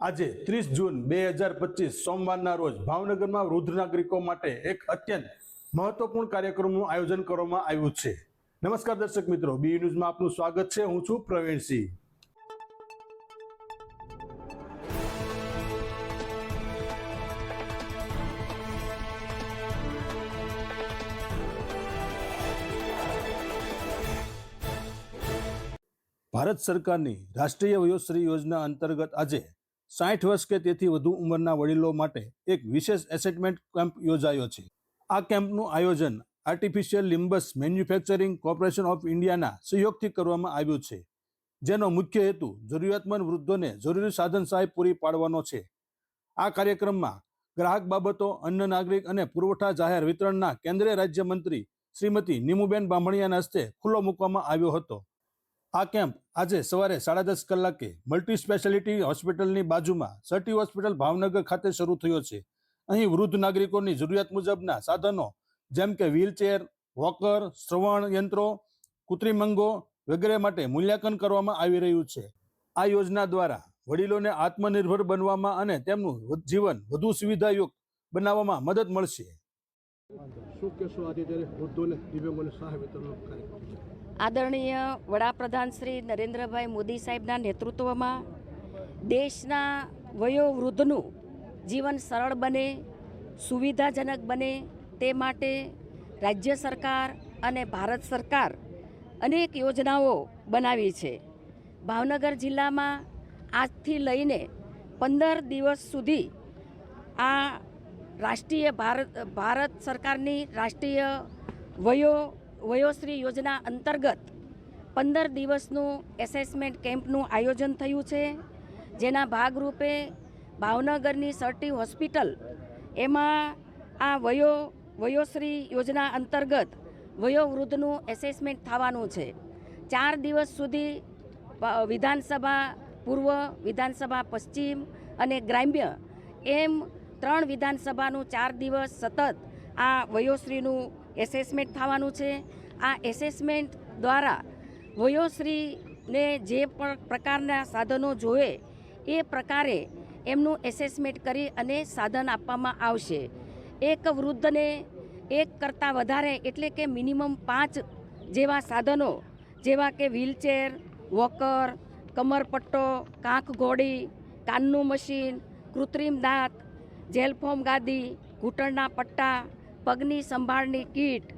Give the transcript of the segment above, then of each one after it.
આજે ત્રીસ જૂન બે હજાર પચીસ સોમવારના રોજ ભાવનગરમાં વૃદ્ધ નાગરિકો માટે એક અત્યંત મહત્વપૂર્ણ કાર્યક્રમનું આયોજન કરવામાં આવ્યું છે. નમસ્કાર દર્શક મિત્રો, બી ન્યૂઝમાં આપનું સ્વાગત છે. હું છું પ્રવીણસિંહ ભારત સરકારની રાષ્ટ્રીય વયોશ્રી યોજના અંતર્ગત આજે સાઠ વર્ષ કે તેથી વધુ ઉંમરના વડીલો માટે એક વિશેષ એસેટમેન્ટ કેમ્પ યોજાયો છે. આ કેમ્પનું આયોજન Artificial Limbs Manufacturing Corporation of ઇન્ડિયાના સહયોગથી કરવામાં આવ્યું છે, જેનો મુખ્ય હેતુ જરૂરિયાતમંદ વૃદ્ધોને જરૂરી સાધન સહાય પૂરી પાડવાનો છે. આ કાર્યક્રમમાં ગ્રાહક બાબતો અન્ન નાગરિક અને પુરવઠા જાહેર વિતરણના કેન્દ્રીય રાજ્યમંત્રી શ્રીમતી નીમુબેન બામણિયાના હસ્તે ખુલ્લો મૂકવામાં આવ્યો હતો. આ કેમ્પ આજે સવારે સાડા દસ કલાકે મલ્ટી સ્પેશિયાલિટી હોસ્પિટલની બાજુમાં સટી હોસ્પિટલ ભાવનગર ખાતે શરૂ થયો છે. અહીં વૃદ્ધ નાગરિકોની જરૂરિયાત મુજબના સાધનો જેમ કે વ્હીલચેર, વોકર, શ્રવણ યંત્રો, કૃત્રિમ અંગો વગેરે માટે મૂલ્યાંકન કરવામાં આવી રહ્યું છે. આ યોજના દ્વારા વડીલોને આત્મનિર્ભર બનવામાં અને તેમનું જીવન વધુ સુવિધાયુક્ત બનાવવામાં મદદ મળશે. આદરણીય વડાપ્રધાન શ્રી નરેન્દ્રભાઈ મોદી સાહેબના નેતૃત્વમાં દેશના વયોવૃદ્ધનું જીવન સરળ બને, સુવિધાજનક બને તે માટે રાજ્ય સરકાર અને ભારત સરકાર અનેક યોજનાઓ બનાવી છે. ભાવનગર જિલ્લામાં આજથી લઈને પંદર દિવસ સુધી આ રાષ્ટ્રીય ભારત ભારત સરકારની રાષ્ટ્રીય વયો, વયોશ્રી યોજના અંતર્ગત પંદર દિવસનું એસેસમેન્ટ કેમ્પનું આયોજન થયું છે, જેના ભાગરૂપે ભાવનગરની સર્ટી હોસ્પિટલ એમાં આ વયો, વયોશ્રી યોજના અંતર્ગત વયોવૃદ્ધનું એસેસમેન્ટ થવાનું છે. ચાર દિવસ સુધી વિધાનસભા પૂર્વ, વિધાનસભા પશ્ચિમ અને ગ્રામ્ય એમ ત્રણ વિધાનસભાનું ચાર દિવસ સતત આ વયોશ્રીનું એસેસમેન્ટ થવાનું છે. આ એસેસમેન્ટ દ્વારા વયોશ્રીને જે પણ પ્રકારના સાધનો જોવે એ પ્રકારે એમનું એસેસમેન્ટ કરી અને સાધન આપવામાં આવશે. એક વૃદ્ધને એક કરતાં વધારે એટલે કે મિનિમમ પાંચ જેવા સાધનો, જેવા કે વ્હીલચેર વોકર કમરપટ્ટો, કાંખ ઘોડી, કાનનું મશીન, કૃત્રિમ દાંત જેલફોમ ગાદી, ઘૂંટણના પટ્ટા, પગની સંભાળની kit,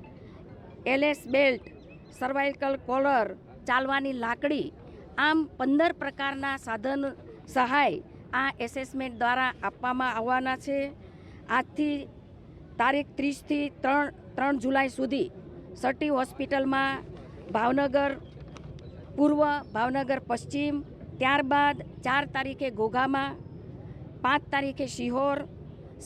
LS belt, cervical collar, ચાલવાની લાકડી, આમ પંદર પ્રકારના સાધન સહાય આ એસેસમેન્ટ દ્વારા આપવામાં આવવાના છે. આજથી તારીખ ત્રીસથી ત્રણ ત્રણ જુલાઈ સુધી સટી હોસ્પિટલમાં ભાવનગર, પૂર્વ ભાવનગર પશ્ચિમ, ત્યારબાદ ચાર તારીખે ઘોઘામાં પાંચ તારીખે શિહોર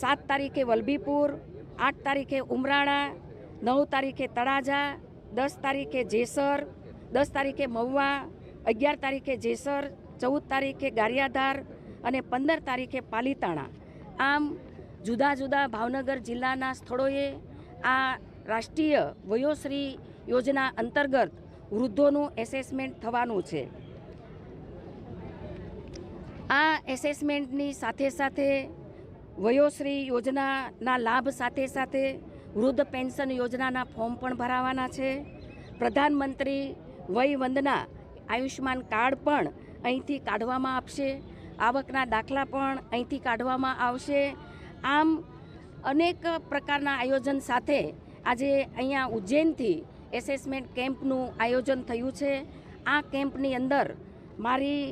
સાત તારીખે વલભીપુર, આઠ તારીખે ઉમરાળા નવ તારીખે તળાજા, દસ તારીખે જેસર, દસ તારીખે મહુવા, અગિયાર તારીખે જેસર, ચૌદ તારીખે ગારિયાધાર અને પંદર તારીખે પાલીતાણા. આમ જુદા જુદા ભાવનગર જિલ્લાના સ્થળોએ આ રાષ્ટ્રીય વયોશ્રી યોજના અંતર્ગત વૃદ્ધોનું એસેસમેન્ટ થવાનું છે. આ એસેસમેન્ટની સાથે સાથે વયોશ્રી યોજનાના લાભ સાથે સાથે વૃદ્ધ પેન્શન યોજનાના ફોર્મ પણ ભરાવાના છે. પ્રધાનમંત્રી વય વંદના આયુષ્માન કાર્ડ પણ અહીંથી કાઢવામાં આપશે આવકના દાખલા પણ અહીંથી કાઢવામાં આવશે. આમ અનેક પ્રકારના આયોજન સાથે આજે અહીંયા ઉજ્જૈનથી એસેસમેન્ટ કેમ્પનું આયોજન થયું છે. આ કેમ્પની અંદર મારી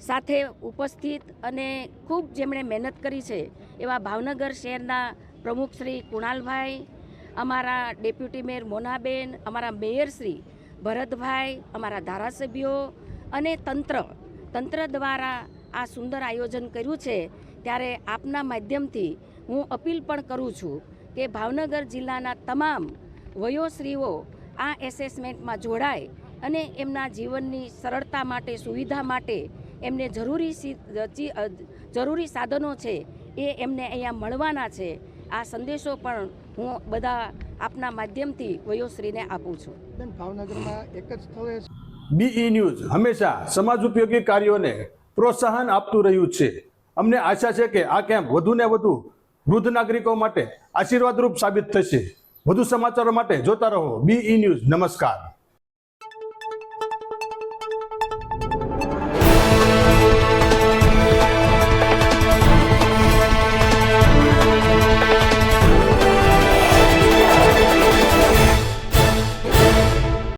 સાથે ઉપસ્થિત અને ખૂબ જેમણે મહેનત કરી છે, એવા ભાવનગર શહેરના પ્રમુખ શ્રી કુણાલભાઈ, અમારા ડેપ્યુટી મેયર મોનાબેન, અમારા મેયર શ્રી ભરતભાઈ, અમારા ધારાસભ્યો અને તંત્ર તંત્ર દ્વારા આ સુંદર આયોજન કર્યું છે, ત્યારે આપના માધ્યમથી હું અપીલ પણ કરું છું કે ભાવનગર જિલ્લાના તમામ વયોશ્રીઓ આ એસેસમેન્ટમાં જોડાય અને એમના જીવનની સરળતા માટે, સુવિધા માટે એમને જરૂરી જરૂરી સાધનો છે એ એમને અહીંયા મળવાના છે. આ સંદેશો પણ હું બધા આપના માધ્યમથી વયોશ્રીને આપું છું. બેન ભાવનગરમાં એક જ સ્થળે બીઈ ન્યૂઝ. હંમેશા સમાજ ઉપયોગી કાર્યોને પ્રોત્સાહન આપતું રહ્યું છે. અમને આશા છે કે આ કેમ્પ વધુને વધુ વૃદ્ધ નાગરિકો માટે આશીર્વાદરૂપ સાબિત થશે. વધુ સમાચારો માટે જોતા રહો. B E News. નમસ્કાર.